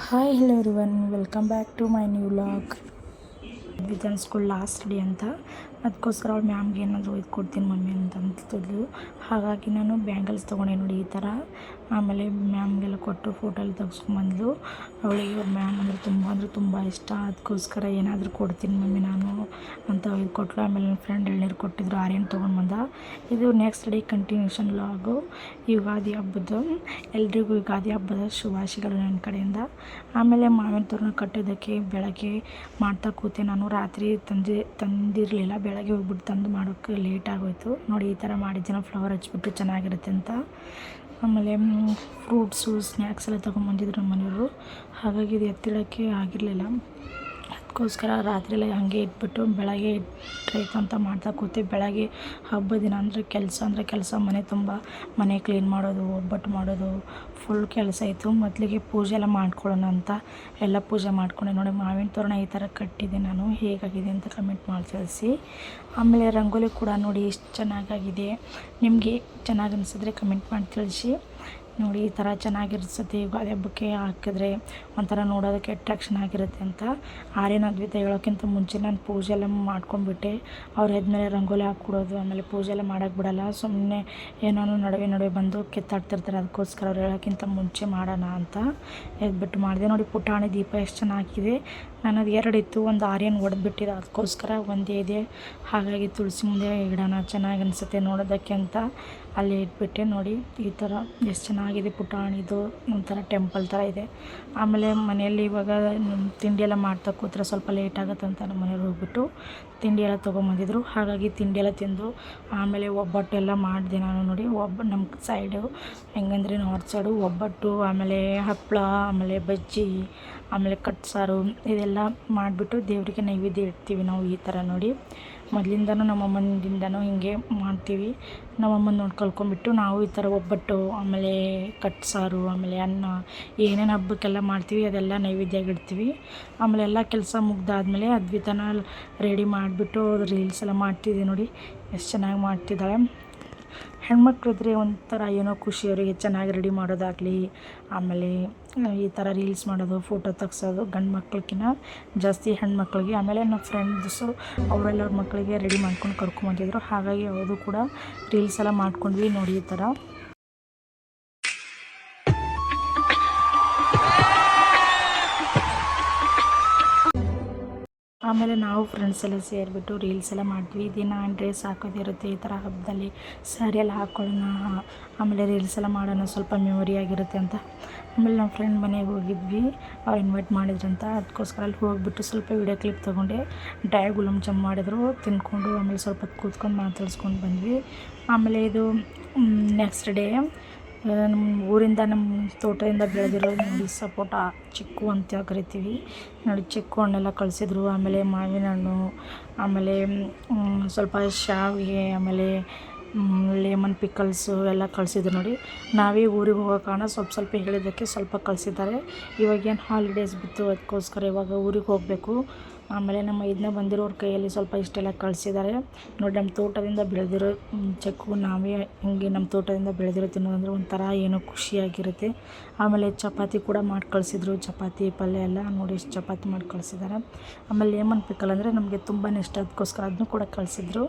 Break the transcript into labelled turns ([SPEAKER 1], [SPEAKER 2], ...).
[SPEAKER 1] Hi hello everyone welcome back to my new vlog vision school last day ಅಂತ ಅದಕ್ಕೋಸ್ಕರ ಅವ್ಳು ಮ್ಯಾಮ್ಗೆ ಏನಾದರೂ ಇದು ಕೊಡ್ತೀನಿ ಮಮ್ಮಿ ಅಂತ ಅಂತಿದ್ಲು. ಹಾಗಾಗಿ ನಾನು ಬ್ಯಾಂಗಲ್ಸ್ ತೊಗೊಂಡೆ ನೋಡಿ ಈ ಥರ. ಆಮೇಲೆ ಮ್ಯಾಮ್ಗೆಲ್ಲ ಕೊಟ್ಟು ಫೋಟೋಲಿ ಎಲ್ಲ ತೆಗೆಸ್ಕೊಂಬಂದ್ಲು. ಅವಳಿಗೆ ಅವ್ರ ಮ್ಯಾಮ್ ಅಂದರೆ ತುಂಬ ಅಂದರೆ ತುಂಬ ಇಷ್ಟ. ಅದಕ್ಕೋಸ್ಕರ ಏನಾದರೂ ಕೊಡ್ತೀನಿ ಮಮ್ಮಿ ನಾನು ಅಂತ ಇದು ಕೊಟ್ಟಳು ಆಮೇಲೆ ನನ್ನ ಫ್ರೆಂಡ್ ಎಳ್ನೀರು ಕೊಟ್ಟಿದ್ರು, ಆರ್ಯನ್ ತೊಗೊಂಡು ಬಂದ ಇದು ನೆಕ್ಸ್ಟ್ ಡೇ ಕಂಟಿನ್ಯೂಷನ್ ಲಾಗು. ಯುಗಾದಿ ಹಬ್ಬದ ಎಲ್ರಿಗೂ ಯುಗಾದಿ ಹಬ್ಬದ ಶುಭಾಶಯಗಳು ನನ್ನ ಕಡೆಯಿಂದ. ಆಮೇಲೆ ಮಾವಿನ ತೋರಣ ಕಟ್ಟೋದಕ್ಕೆ ಬೆಳಗ್ಗೆ ಮಾಡ್ತಾ ಕೂತೆ. ನಾನು ರಾತ್ರಿ ತಂದೆ ತಂದಿರಲಿಲ್ಲ ಬೆಳಗ್ಗೆ ಹೋಗ್ಬಿಟ್ಟು ತಂದು ಮಾಡೋಕ್ಕೆ ಲೇಟ್ ಆಗೋಯ್ತು. ನೋಡಿ, ಈ ಥರ ಜನ ಫ್ಲವರ್ ಹಚ್ಬಿಟ್ಟು ಚೆನ್ನಾಗಿರುತ್ತೆ ಅಂತ. ಆಮೇಲೆ ಫ್ರೂಟ್ಸು ಸ್ನ್ಯಾಕ್ಸ್ ಎಲ್ಲ ತೊಗೊಂಬಂದಿದ್ರು ನಮ್ಮ ಮನೆಯವರು ಹಾಗಾಗಿ ಇದು ಎತ್ತಿಡೋಕ್ಕೆ ಆಗಿರಲಿಲ್ಲ. ಅದಕ್ಕೋಸ್ಕರ ರಾತ್ರಿ ಎಲ್ಲ ಹಾಗೆ ಇಟ್ಬಿಟ್ಟು ಬೆಳಗ್ಗೆ ರೈತ ಅಂತ ಮಾಡ್ತಾ ಕೂತೆ. ಬೆಳಗ್ಗೆ ಹಬ್ಬ ದಿನ ಅಂದರೆ ಕೆಲಸ ಅಂದರೆ ಕೆಲಸ, ಮನೆ ತುಂಬ, ಮನೆ ಕ್ಲೀನ್ ಮಾಡೋದು, ಒಬ್ಬಟ್ಟು ಮಾಡೋದು ಫುಲ್ ಕೆಲಸ ಇತ್ತು ಮೊದಲಿಗೆ ಪೂಜೆ ಎಲ್ಲ ಮಾಡ್ಕೊಳ್ಳೋಣ ಅಂತ ಎಲ್ಲ ಪೂಜೆ ಮಾಡ್ಕೊಂಡೆ. ನೋಡಿ, ಮಾವಿನ ತೋರಣ ಈ ಥರ ಕಟ್ಟಿದೆ ನಾನು. ಹೇಗಾಗಿದೆ ಅಂತ ಕಮೆಂಟ್ ಮಾಡಿ ತಿಳಿಸಿ. ಆಮೇಲೆ ರಂಗೋಲಿ ಕೂಡ ನೋಡಿ, ಎಷ್ಟು ಚೆನ್ನಾಗಾಗಿದೆ. ನಿಮಗೆ ಚೆನ್ನಾಗಿ ಅನಿಸಿದ್ರೆ ಕಮೆಂಟ್ ಮಾಡಿ ತಿಳಿಸಿ. ನೋಡಿ, ಈ ಥರ ಚೆನ್ನಾಗಿರ್ತದೆ ಯುಗಾದಿ ಹಬ್ಬಕ್ಕೆ ಹಾಕಿದ್ರೆ. ಒಂಥರ ನೋಡೋದಕ್ಕೆ ಅಟ್ರಾಕ್ಷನ್ ಆಗಿರುತ್ತೆ ಅಂತ. ಆರ್ಯನ ಅದ್ವಿತ ಹೇಳೋಕ್ಕಿಂತ ಮುಂಚೆ ನಾನು ಪೂಜೆ ಎಲ್ಲ ಮಾಡ್ಕೊಂಡ್ಬಿಟ್ಟೆ. ಅವ್ರು ಎದ್ಮೇಲೆ ರಂಗೋಲಿ ಹಾಕ್ಬಿಡೋದು, ಆಮೇಲೆ ಪೂಜೆ ಎಲ್ಲ ಮಾಡೋಕ್ಕೆ ಬಿಡೋಲ್ಲ. ಸುಮ್ಮನೆ ಏನೋ ನಡುವೆ ನಡುವೆ ಬಂದು ಕೆತ್ತಾಡ್ತಿರ್ತಾರೆ. ಅದಕ್ಕೋಸ್ಕರ ಅವ್ರು ಹೇಳೋಕ್ಕಿಂತ ಮುಂಚೆ ಮಾಡೋಣ ಅಂತ ಎದ್ಬಿಟ್ಟು ಮಾಡಿದೆ. ನೋಡಿ, ಪುಟಾಣಿ ದೀಪ ಎಷ್ಟು ಚೆನ್ನಾಗಿದೆ. ನಾನು ಅದು ಎರಡು ಇತ್ತು, ಒಂದು ಆರ್ಯನ್ ಒಡೆದ್ಬಿಟ್ಟಿದೆ. ಅದಕ್ಕೋಸ್ಕರ ಒಂದೇ ಇದೆ. ಹಾಗಾಗಿ ತುಳಸಿ ಮುಂದೆ ಇಡೋಣ. ಚೆನ್ನಾಗಿ ಅನಿಸುತ್ತೆ ನೋಡೋದಕ್ಕೆ ಅಂತ. ಅಲ್ಲಿ ಇಟ್ಬಿಟ್ಟೆ ನೋಡಿ, ಈ ಥರ ಎಷ್ಟು ಚೆನ್ನಾಗಿದೆ ಪುಟಾಣಿದು ಒಂಥರ ಟೆಂಪಲ್ ಥರ ಇದೆ. ಆಮೇಲೆ ಮನೆಯಲ್ಲಿ ಇವಾಗ ತಿಂಡಿ ಎಲ್ಲ ಮಾಡ್ತಾ ಕೂತ್ರೆ ಸ್ವಲ್ಪ ಲೇಟ್ ಆಗುತ್ತೆ ಅಂತ ನಮ್ಮ ಮನೆಯವ್ರು ಹೋಗ್ಬಿಟ್ಟು ತಿಂಡಿ ಎಲ್ಲ ತೊಗೊಂಬಂದಿದ್ರು. ಹಾಗಾಗಿ ತಿಂಡಿ ಎಲ್ಲ ತಿಂದು ಆಮೇಲೆ ಒಬ್ಬಟ್ಟು ಎಲ್ಲ ಮಾಡಿದೆ ನಾನು ನೋಡಿ. ಒಬ್ಬ ನಮ್ಮ ಸೈಡು ಹೆಂಗಂದ್ರೆ ನಾರ್ತ್ ಸೈಡು ಒಬ್ಬಟ್ಟು, ಆಮೇಲೆ ಹಪ್ಪಳ ಆಮೇಲೆ ಬಜ್ಜಿ ಆಮೇಲೆ ಕಟ್ ಸಾರು ಇದೆಲ್ಲ ಮಾಡಿಬಿಟ್ಟು ದೇವರಿಗೆ ನೈವೇದ್ಯ ಇಡ್ತೀವಿ ನಾವು ಈ ಥರ ನೋಡಿ. ಮೊದಲಿಂದನೂ ನಮ್ಮ ಅಮ್ಮನಿಂದನೂ ಹಿಂಗೆ ಮಾಡ್ತೀವಿ. ನಮ್ಮ ಅಮ್ಮನ ನೋಡಿ ಕಲ್ಕೊಂಡ್ಬಿಟ್ಟು ನಾವು ಈ ಥರ ಒಬ್ಬಟ್ಟು, ಆಮೇಲೆ ಕಟ್ ಸಾರು, ಆಮೇಲೆ ಅನ್ನ, ಏನೇನು ಹಬ್ಬಕ್ಕೆಲ್ಲ ಮಾಡ್ತೀವಿ ಅದೆಲ್ಲ ನೈವೇದ್ಯ ಇಡ್ತೀವಿ. ಆಮೇಲೆ ಎಲ್ಲ ಕೆಲಸ ಮುಗ್ದಾದ್ಮೇಲೆ ಅದ್ವಿತನ ರೆಡಿ ಮಾಡಿಬಿಟ್ಟು ರೀಲ್ಸ್ ಎಲ್ಲ ಮಾಡ್ತಿದ್ದೆ ನೋಡಿ. ಎಷ್ಟು ಚೆನ್ನಾಗಿ ಮಾಡ್ತಿದ್ದಾಳೆ. ಹೆಣ್ಮಕ್ಳು ಇದ್ದರೆ ಒಂಥರ ಏನೋ ಖುಷಿ, ಅವರಿಗೆ ಚೆನ್ನಾಗಿ ರೆಡಿ ಮಾಡೋದಾಗಲಿ, ಆಮೇಲೆ ಈ ಥರ ರೀಲ್ಸ್ ಮಾಡೋದು ಫೋಟೋ ತೆಗ್ಸೋದು, ಗಂಡು ಮಕ್ಳಿಗಿನ್ನ ಜಾಸ್ತಿ ಹೆಣ್ಮಕ್ಳಿಗೆ, ಆಮೇಲೆ ನಮ್ಮ ಫ್ರೆಂಡ್ಸು ಅವರೆಲ್ಲರ ಮಕ್ಕಳಿಗೆ ರೆಡಿ ಮಾಡ್ಕೊಂಡು ಕರ್ಕೊಂಬಂದಿದ್ರು ಹಾಗಾಗಿ ಅವರು ಕೂಡ ರೀಲ್ಸ್ ಎಲ್ಲ ಮಾಡ್ಕೊಂಡ್ವಿ ನೋಡಿ ಈ ಥರ ಆಮೇಲೆ ನಾವು ಫ್ರೆಂಡ್ಸ್ ಎಲ್ಲ ಸೇರಿಬಿಟ್ಟು ರೀಲ್ಸ್ ಎಲ್ಲ ಮಾಡ್ತೀವಿ. ದಿನ ಡ್ರೆಸ್ ಹಾಕೋದಿರುತ್ತೆ ಈ ಥರ ಹಬ್ಬದಲ್ಲಿ ಸ್ಯಾರಿ ಎಲ್ಲ ಹಾಕ್ಕೊಳ್ಳೋಣ ಆಮೇಲೆ ರೀಲ್ಸ್ ಎಲ್ಲ ಮಾಡೋಣ. ಸ್ವಲ್ಪ ಮೆಮೊರಿ ಆಗಿರುತ್ತೆ ಅಂತ. ಆಮೇಲೆ ನಮ್ಮ ಫ್ರೆಂಡ್ ಮನೆಗೆ ಹೋಗಿದ್ವಿ. ಅವ್ರು ಇನ್ವೈಟ್ ಮಾಡಿದ್ರಂತ ಅದಕ್ಕೋಸ್ಕರ ಅಲ್ಲಿ ಹೋಗಿಬಿಟ್ಟು ಸ್ವಲ್ಪ ವೀಡಿಯೋ ಕ್ಲಿಪ್ ತೊಗೊಂಡೆ. ಡ್ರೈ ಗುಲಾಮ್ ಜಾಮ್ ಮಾಡಿದ್ರು. ತಿಂದ್ಕೊಂಡು ಆಮೇಲೆ ಸ್ವಲ್ಪ ಕೂತ್ಕೊಂಡು ಮಾತಾಡ್ಸ್ಕೊಂಡು ಬಂದ್ವಿ. ಆಮೇಲೆ ಇದು ನೆಕ್ಸ್ಟ್ ಡೇ ನಮ್ಮ ಊರಿಂದ ನಮ್ಮ ತೋಟದಿಂದ ಬೆಳೆದಿರೋ ನೋಡಿ ಸಪೋಟ ಚಿಕ್ಕು ಅಂತ ಕರಿತೀವಿ. ನೋಡಿ, ಚಿಕ್ಕು ಹಣ್ಣೆಲ್ಲ ಕಳಿಸಿದ್ರು. ಆಮೇಲೆ ಮಾವಿನ ಹಣ್ಣು ಆಮೇಲೆ ಸ್ವಲ್ಪ ಶಾವಿಗೆ, ಆಮೇಲೆ ಲೆಮನ್ ಪಿಕಲ್ಸು ಎಲ್ಲ ಕಳಿಸಿದ್ರು ನೋಡಿ. ನಾವೇ ಊರಿಗೆ ಹೋಗೋ ಕಾರಣ ಸ್ವಲ್ಪ ಸ್ವಲ್ಪ ಹೇಳಿದ್ದಕ್ಕೆ ಸ್ವಲ್ಪ ಕಳಿಸಿದ್ದಾರೆ. ಇವಾಗೇನು ಹಾಲಿಡೇಸ್ ಬಿತ್ತು, ಅದಕ್ಕೋಸ್ಕರ ಇವಾಗ ಊರಿಗೆ ಹೋಗಬೇಕು. ಆಮೇಲೆ ನಮ್ಮ ಇದನ್ನ ಬಂದಿರೋರ ಕೈಯಲ್ಲಿ ಸ್ವಲ್ಪ ಇಷ್ಟೆಲ್ಲ ಕಳಿಸಿದ್ದಾರೆ. ನೋಡಿ ನಮ್ಮ ತೋಟದಿಂದ ಬೆಳೆದಿರೋ ಚೆಕ್ಕು ನಾವೇ ಹಿಂಗೆ ನಮ್ಮ ತೋಟದಿಂದ ಬೆಳೆದಿರೋ ತಿನ್ನೋದಂದ್ರೆ ಒಂಥರ ಏನೋ ಖುಷಿಯಾಗಿರುತ್ತೆ. ಆಮೇಲೆ ಚಪಾತಿ ಕೂಡ ಮಾಡಿ ಕಳಿಸಿದ್ರು, ಚಪಾತಿ, ಪಲ್ಯ ಎಲ್ಲ ನೋಡಿ ಎಷ್ಟು ಚಪಾತಿ ಮಾಡಿ ಕಳಿಸಿದ್ದಾರೆ. ಆಮೇಲೆ ಲೇಮನ್ ಪಿಕಲ್ ಅಂದರೆ ನಮಗೆ ತುಂಬಾ ಇಷ್ಟ, ಅದಕ್ಕೋಸ್ಕರ ಅದನ್ನು ಕೂಡ ಕಳಿಸಿದ್ರು.